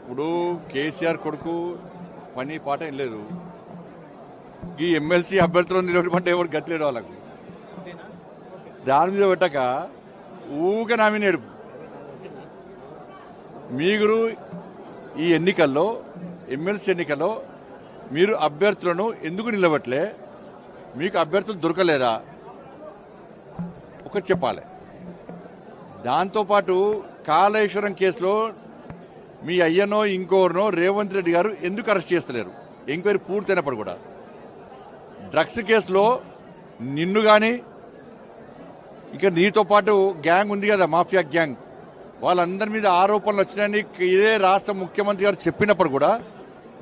ఇప్పుడు కేసీఆర్ కొడుకు పని పాట ఏం లేదు ఈ ఎమ్మెల్సీ అభ్యర్థులు నిలబడమంటే ఎవరు గతిలేడు వాళ్ళకు. దాని మీద పెట్టక ఊక నామినేడు మీరు ఈ ఎన్నికల్లో ఎమ్మెల్సీ ఎన్నికల్లో మీరు అభ్యర్థులను ఎందుకు నిలబట్లే మీకు అభ్యర్థులు దొరకలేదా? ఒకటి చెప్పాలి. దాంతోపాటు కాళేశ్వరం కేసులో మీ అయ్యనో ఇంకోనో రేవంత్ రెడ్డి గారు ఎందుకు అరెస్ట్ చేస్తలేరు? ఎంక్వైరీ పూర్తయినప్పుడు కూడా. డ్రగ్స్ కేసులో నిన్ను కానీ ఇక నీతో పాటు గ్యాంగ్ ఉంది కదా మాఫియా గ్యాంగ్. వాళ్ళందరి మీద ఆరోపణలు వచ్చినాయని ఇదే రాష్ట్ర ముఖ్యమంత్రి గారు చెప్పినప్పుడు కూడా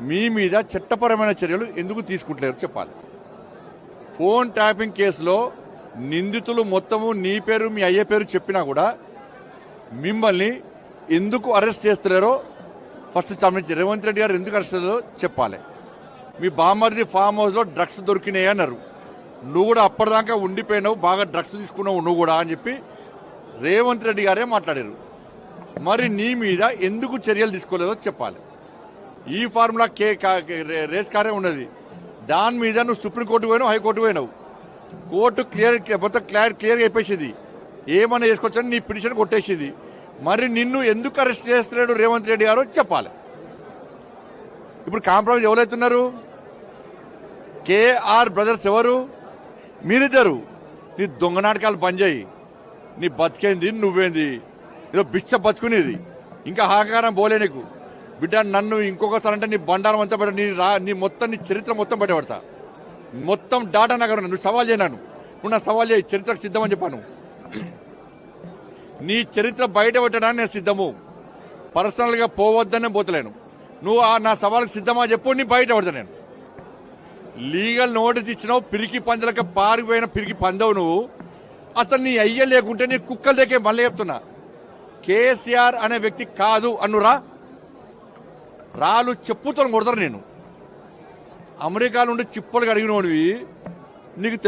మీ మీద చట్టపరమైన చర్యలు ఎందుకు తీసుకుంటలేరు చెప్పాలి. ఫోన్ ట్యాపింగ్ కేసులో నిందితులు మొత్తము నీ పేరు మీ అయ్య పేరు చెప్పినా కూడా మిమ్మల్ని ఎందుకు అరెస్ట్ చేస్తున్నారో ఫస్ట్ సంబంధించి రేవంత్ రెడ్డి గారు ఎందుకు అరెస్ట్ చేస్తారో చెప్పాలి. మీ బామ్మర్ది ఫామ్ హౌస్లో డ్రగ్స్ దొరికినాయి అన్నారు. నువ్వు కూడా అప్పటిదాకా ఉండిపోయినావు బాగా డ్రగ్స్ తీసుకున్నావు నువ్వు కూడా అని చెప్పి రేవంత్ రెడ్డి గారే మాట్లాడారు. మరి నీ మీద ఎందుకు చర్యలు తీసుకోలేదో చెప్పాలి. ఈ ఫార్ములా కే కా- రేస్ కారే ఉన్నది. దాని మీద నువ్వు సుప్రీంకోర్టు పోయినావు హైకోర్టు పోయినావు. కోర్టు క్లియర్ మొత్తం క్లియర్ క్లియర్గా అయిపోయింది ఏమన్నా చేసుకోవచ్చని నీ పిటిషన్ కొట్టేసేది. మరి నిన్ను ఎందుకు అరెస్ట్ చేస్తున్నాడు రేవంత్ రెడ్డి గారు చెప్పాలి. ఇప్పుడు కాంప్రమైజ్ ఎవరైతున్నారు? కేఆర్ బ్రదర్స్ ఎవరు? మీరిద్దరు. నీ దొంగ నాటకాలు బంద్ నీ బతికేంది నువ్వేంది? ఏదో బిచ్చ బతుకునేది. ఇంకా హాకారం పోలే నీకు. బిడ్డ నన్ను ఇంకొకసారి అంటే నీ బండారం అంతా పెట్ట నీ రా నీ మొత్తం నీ చరిత్ర మొత్తం బయటపడతా. మొత్తం డాటా నగరం నువ్వు సవాల్ చేయను నువ్వు నా సవాల్ చేయి చరిత్రకు సిద్ధమని చెప్పాను. నీ చరిత్ర బయటపెట్టడానికి నేను సిద్ధము. పర్సనల్గా పోవద్దనే పోతలేను. నువ్వు ఆ నా సవాల్కి సిద్ధమా చెప్పు నీ బయట పడతా నేను. లీగల్ నోటీస్ ఇచ్చినావు పిరికి పందలకి పారిపోయిన పిరికి పందవు నువ్వు. అసలు నీ అయ్య లేకుంటే నీ కుక్కల దగ్గర మళ్ళీ చెప్తున్నా. కేసీఆర్ అనే వ్యక్తి కాదు అన్నురా రాళ్ళు చెప్పుతో కొడతారు నేను. అమెరికా నుండి చిప్పలు కడిగినోడివి. నీకు తెల